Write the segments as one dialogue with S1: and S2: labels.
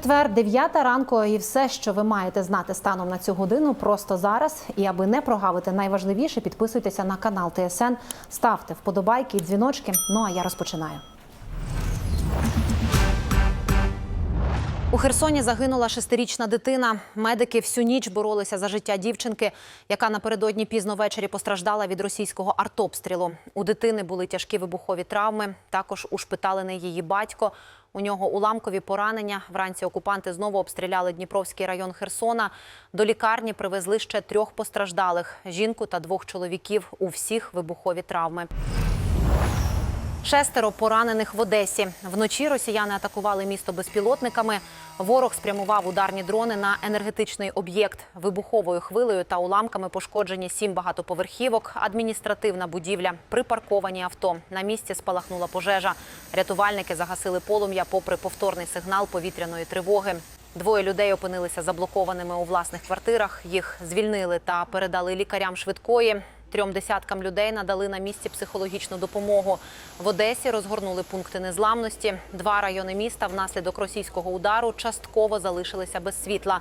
S1: Четвер, 9 ранку, і все, що ви маєте знати станом на цю годину, просто зараз. І аби не прогавити найважливіше, підписуйтеся на канал ТСН, ставте вподобайки дзвіночки. Ну а я розпочинаю. У Херсоні загинула шестирічна дитина. Медики всю ніч боролися за життя дівчинки, яка напередодні пізно ввечері постраждала від російського артобстрілу. У дитини були тяжкі вибухові травми. Також ушпиталений її батько. У нього уламкові поранення. Вранці окупанти знову обстріляли Дніпровський район Херсона. До лікарні привезли ще трьох постраждалих: жінку та двох чоловіків. У всіх вибухові травми. Шестеро поранених в Одесі. Вночі росіяни атакували місто безпілотниками. Ворог спрямував ударні дрони на енергетичний об'єкт. Вибуховою хвилею та уламками пошкоджені сім багатоповерхівок, адміністративна будівля, припарковані авто. На місці спалахнула пожежа. Рятувальники загасили полум'я попри повторний сигнал повітряної тривоги. Двоє людей опинилися заблокованими у власних квартирах. Їх звільнили та передали лікарям швидкої. Трьом десяткам людей надали на місці психологічну допомогу. В Одесі розгорнули пункти незламності. Два райони міста внаслідок російського удару частково залишилися без світла.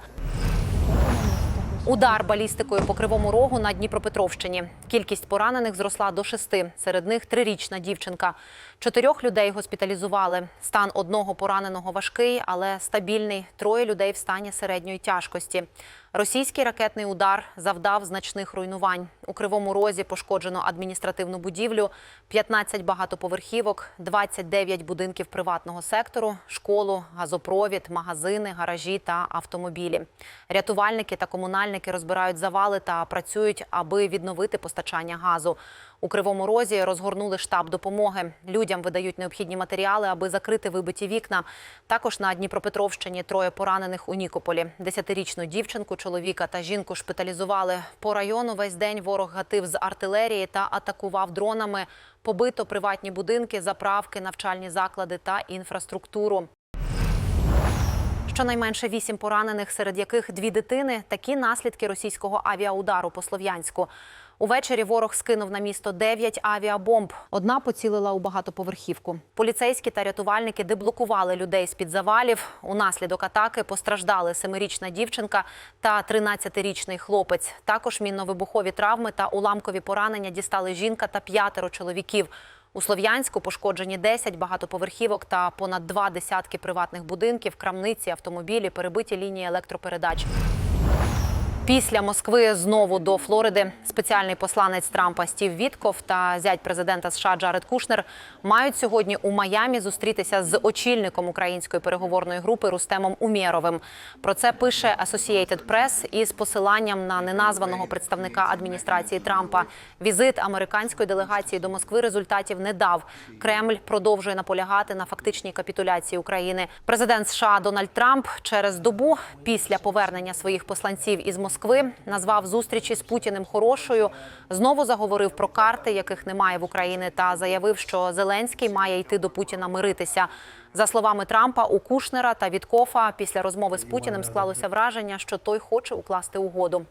S1: Удар балістикою по кривому рогу на Дніпропетровщині. Кількість поранених зросла до шести. Серед них трирічна дівчинка. Чотирьох людей госпіталізували. Стан одного пораненого важкий, але стабільний. Троє людей в стані середньої тяжкості. Російський ракетний удар завдав значних руйнувань. У Кривому Розі пошкоджено адміністративну будівлю, 15 багатоповерхівок, 29 будинків приватного сектору, школу, газопровід, магазини, гаражі та автомобілі. Рятувальники та комунальники розбирають завали та працюють, аби відновити постачання газу. У Кривому Розі розгорнули штаб допомоги. Людям видають необхідні матеріали, аби закрити вибиті вікна. Також на Дніпропетровщині троє поранених у Нікополі. Десятирічну дівчинку, чоловіка та жінку шпиталізували. По району весь день ворог гатив з артилерії та атакував дронами. Побито приватні будинки, заправки, навчальні заклади та інфраструктуру. Щонайменше вісім поранених, серед яких дві дитини. Такі наслідки російського авіаудару по Слов'янську. Увечері ворог скинув на місто 9 авіабомб. Одна поцілила у багатоповерхівку. Поліцейські та рятувальники деблокували людей з-під завалів. Унаслідок атаки постраждали семирічна дівчинка та 13-річний хлопець. Також мінно-вибухові травми та уламкові поранення дістали жінка та п'ятеро чоловіків. У Слов'янську пошкоджені 10 багатоповерхівок та понад два десятки приватних будинків, крамниці, автомобілі, перебиті лінії електропередач. Після Москви знову до Флориди спеціальний посланець Трампа Стів Вітков та зять президента США Джаред Кушнер мають сьогодні у Майамі зустрітися з очільником української переговорної групи Рустемом Умєровим. Про це пише Associated Press із посиланням на неназваного представника адміністрації Трампа. Візит американської делегації до Москви результатів не дав. Кремль продовжує наполягати на фактичній капітуляції України. Президент США Дональд Трамп через добу після повернення своїх посланців із Москви назвав зустрічі з Путіним хорошою. Знову заговорив про карти, яких немає в Україні, та заявив, що Зеленський має йти до Путіна миритися. За словами Трампа, у Кушнера та Віткофа після розмови з Путіним склалося враження, що той хоче укласти угоду.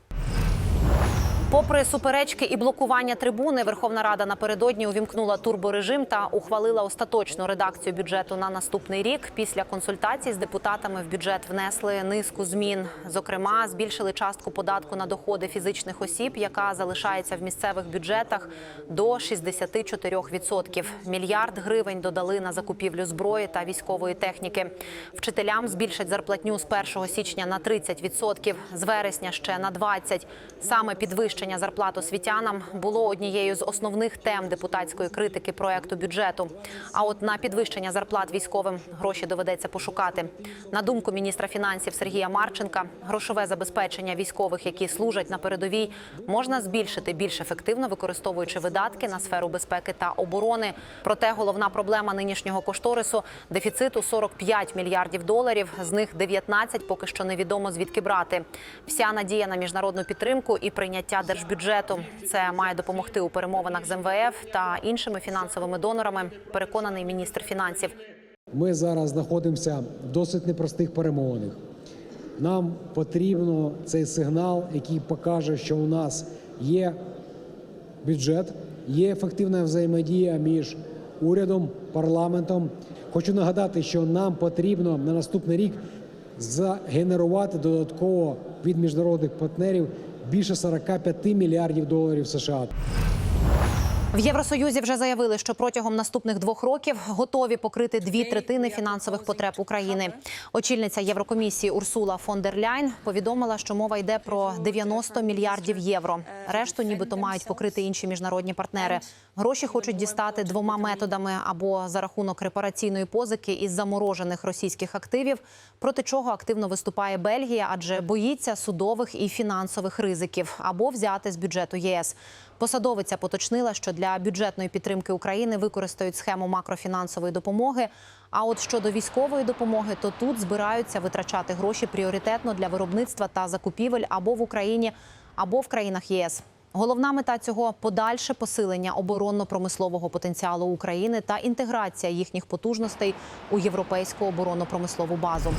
S1: Попри суперечки і блокування трибуни, Верховна Рада напередодні увімкнула турборежим та ухвалила остаточну редакцію бюджету на наступний рік. Після консультацій з депутатами в бюджет внесли низку змін. Зокрема, збільшили частку податку на доходи фізичних осіб, яка залишається в місцевих бюджетах до 64%. Мільярд гривень додали на закупівлю зброї та військової техніки. Вчителям збільшать зарплатню з 1 січня на 30%, з вересня ще на 20%. Саме підвищення Підвищення зарплат освітянам було однією з основних тем депутатської критики проекту бюджету. А от на підвищення зарплат військовим гроші доведеться пошукати. На думку міністра фінансів Сергія Марченка, грошове забезпечення військових, які служать на передовій, можна збільшити більш ефективно, використовуючи видатки на сферу безпеки та оборони. Проте головна проблема нинішнього кошторису дефіциту 45 мільярдів доларів. З них 19 поки що невідомо звідки брати. Вся надія на міжнародну підтримку і прийняття держбюджету. Це має допомогти у перемовинах з МВФ та іншими фінансовими донорами. Переконаний міністр фінансів.
S2: Ми зараз знаходимося в досить непростих перемовинах. Нам потрібно цей сигнал, який покаже, що у нас є бюджет, є ефективна взаємодія між урядом, парламентом. Хочу нагадати, що нам потрібно на наступний рік загенерувати додатково від міжнародних партнерів більше 45 мільярдів доларів США.
S1: В Євросоюзі вже заявили, що протягом наступних двох років готові покрити дві третини фінансових потреб України. Очільниця Єврокомісії Урсула фон дер Ляйн повідомила, що мова йде про 90 мільярдів євро. Решту, нібито, мають покрити інші міжнародні партнери. Гроші хочуть дістати двома методами або за рахунок репараційної позики із заморожених російських активів, проти чого активно виступає Бельгія, адже боїться судових і фінансових ризиків, або взяти з бюджету ЄС. Посадовиця поточнила, що для бюджетної підтримки України використають схему макрофінансової допомоги. А от щодо військової допомоги, то тут збираються витрачати гроші пріоритетно для виробництва та закупівель або в Україні, або в країнах ЄС. Головна мета цього подальше посилення оборонно-промислового потенціалу України та інтеграція їхніх потужностей у європейську оборонно-промислову базу.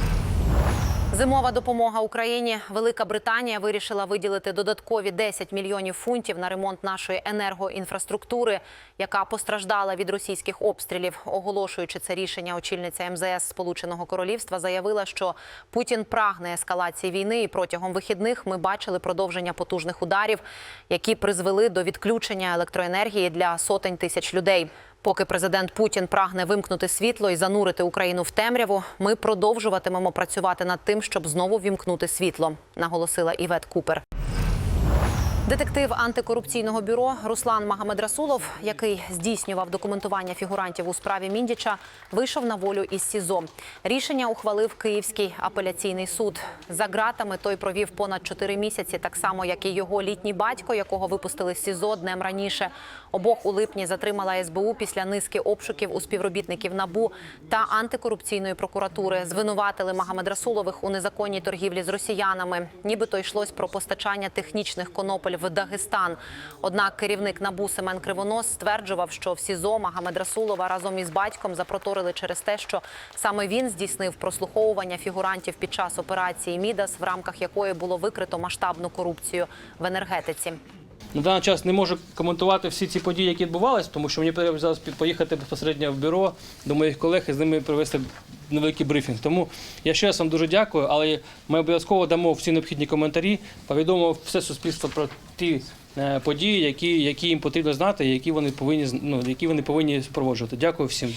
S1: Зимова допомога Україні. Велика Британія вирішила виділити додаткові 10 мільйонів фунтів на ремонт нашої енергоінфраструктури, яка постраждала від російських обстрілів. Оголошуючи це рішення, очільниця МЗС Сполученого Королівства заявила, що Путін прагне ескалації війни, і протягом вихідних ми бачили продовження потужних ударів, які призвели до відключення електроенергії для сотень тисяч людей. Поки президент Путін прагне вимкнути світло і занурити Україну в темряву, ми продовжуватимемо працювати над тим, щоб знову вімкнути світло, наголосила Івет Купер. Детектив антикорупційного бюро Руслан Магомедрасулов, який здійснював документування фігурантів у справі Міндіча, вийшов на волю із СІЗО. Рішення ухвалив Київський апеляційний суд. За ґратами той провів понад чотири місяці, так само як і його літній батько, якого випустили з СІЗО днем раніше. Обох у липні затримала СБУ після низки обшуків у співробітників НАБУ та антикорупційної прокуратури. Звинуватили Магомедрасулових у незаконній торгівлі з росіянами. Нібито йшлось про постачання технічних конопель в Дагестан. Однак керівник НАБУ Семен Кривонос стверджував, що в СІЗО Магомед Расулова разом із батьком запроторили через те, що саме він здійснив прослуховування фігурантів під час операції Мідас, в рамках якої було викрито масштабну корупцію в енергетиці.
S3: На даний час не можу коментувати всі ці події, які відбувалися, тому що мені потрібно зараз поїхати безпосередньо в бюро до моїх колег і з ними провести невеликий брифінг. Тому я ще раз вам дуже дякую, але ми обов'язково дамо всі необхідні коментарі, повідомимо все суспільство про ті е, події, які, які їм потрібно знати, які вони повинні ну, які вони повинні супроводжувати. Дякую всім.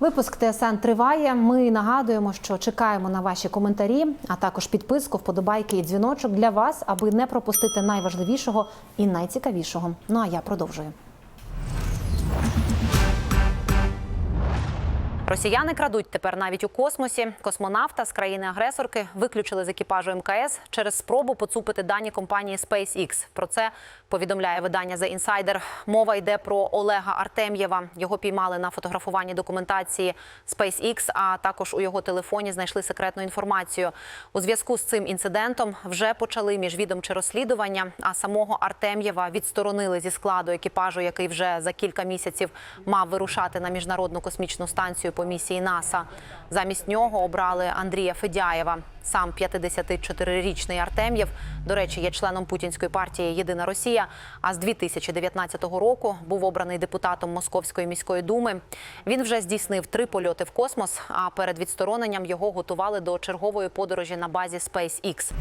S1: Випуск ТСН триває. Ми нагадуємо, що чекаємо на ваші коментарі, а також підписку, вподобайки і дзвіночок для вас, аби не пропустити найважливішого і найцікавішого. Ну а я продовжую. Росіяни крадуть тепер навіть у космосі. Космонавта з країни-агресорки виключили з екіпажу МКС через спробу поцупити дані компанії SpaceX. Про це повідомляє видання The Insider. Мова йде про Олега Артем'єва. Його піймали на фотографуванні документації SpaceX, а також у його телефоні знайшли секретну інформацію. У зв'язку з цим інцидентом вже почали міжвідомче розслідування. А самого Артем'єва відсторонили зі складу екіпажу, який вже за кілька місяців мав вирушати на міжнародну космічну станцію по місії НАСА. Замість нього обрали Андрія Федяєва. Сам 54-річний Артем'єв, до речі, є членом путінської партії Єдина Росія. А з 2019 року був обраний депутатом Московської міської думи. Він вже здійснив три польоти в космос. А перед відстороненням його готували до чергової подорожі на базі SpaceX.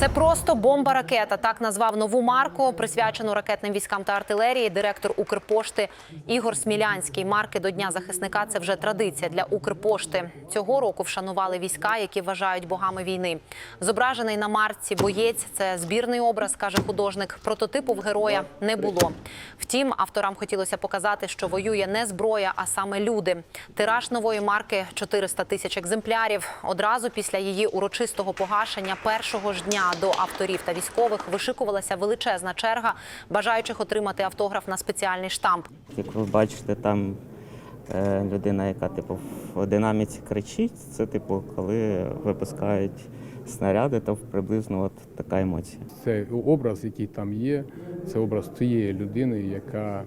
S1: Це просто бомба-ракета. Так назвав нову марку, присвячену ракетним військам та артилерії. Директор Укрпошти Ігор Смілянський. Марки до Дня захисника це вже традиція для Укрпошти. Цього року вшанували війська, які вважають богами війни. Зображений на марці боєць це збірний образ, каже художник. Прототипу в героя не було. Втім, авторам хотілося показати, що воює не зброя, а саме люди. Тираж нової марки 400 тисяч екземплярів. Одразу після її урочистого погашення першого ж дня до авторів та військових вишикувалася величезна черга бажаючих отримати автограф на спеціальний штамп.
S4: Як ви бачите, там е, людина, яка типу в динаміці кричить, це типу, коли випускають снаряди, то приблизно от така емоція.
S5: Це образ, який там є, це образ тієї людини, яка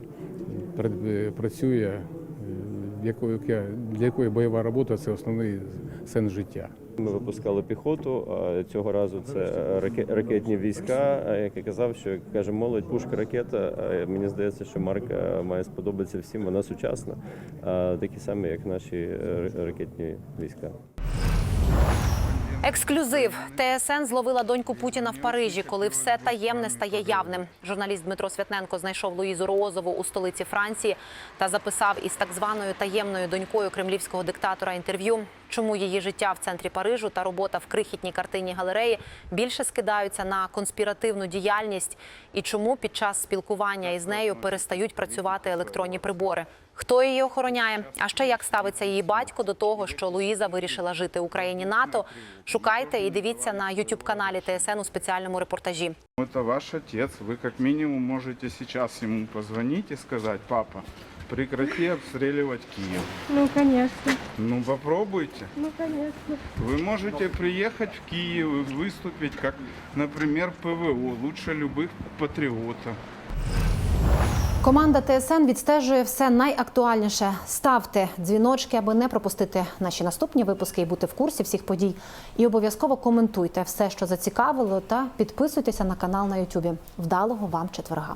S5: пр- працює, е, для якої бойова робота це основний сенс життя.
S6: Ми випускали піхоту. а Цього разу це ракетні війська. Як я казав, що як каже молодь, пушка ракета. Мені здається, що марка має сподобатися всім. Вона сучасна, такі самі, як наші е, ракетні війська.
S1: Ексклюзив ТСН зловила доньку Путіна в Парижі, коли все таємне стає явним. Журналіст Дмитро Святненко знайшов Луїзу Розову у столиці Франції та записав із так званою таємною донькою кремлівського диктатора інтерв'ю. Чому її життя в центрі Парижу та робота в крихітній картині галереї більше скидаються на конспіративну діяльність, і чому під час спілкування із нею перестають працювати електронні прибори. Хто її охороняє? А ще як ставиться її батько до того, що Луїза вирішила жити в Україні НАТО? Шукайте і дивіться на youtube каналі ТСН у спеціальному репортажі.
S7: Это ваш отец. Вы как минимум можете сейчас ему позвонить и сказать, папа, прекрати обстреливать Киев.
S8: Ну, конечно.
S7: Ну попробуйте.
S8: Ну, конечно.
S7: Вы можете приехать в Киев и выступить как, например, ПВО, лучше любых патриотов.
S1: Команда ТСН відстежує все найактуальніше. Ставте дзвіночки, аби не пропустити наші наступні випуски і бути в курсі всіх подій. І обов'язково коментуйте все, що зацікавило, та підписуйтеся на канал на Ютубі. Вдалого вам четверга.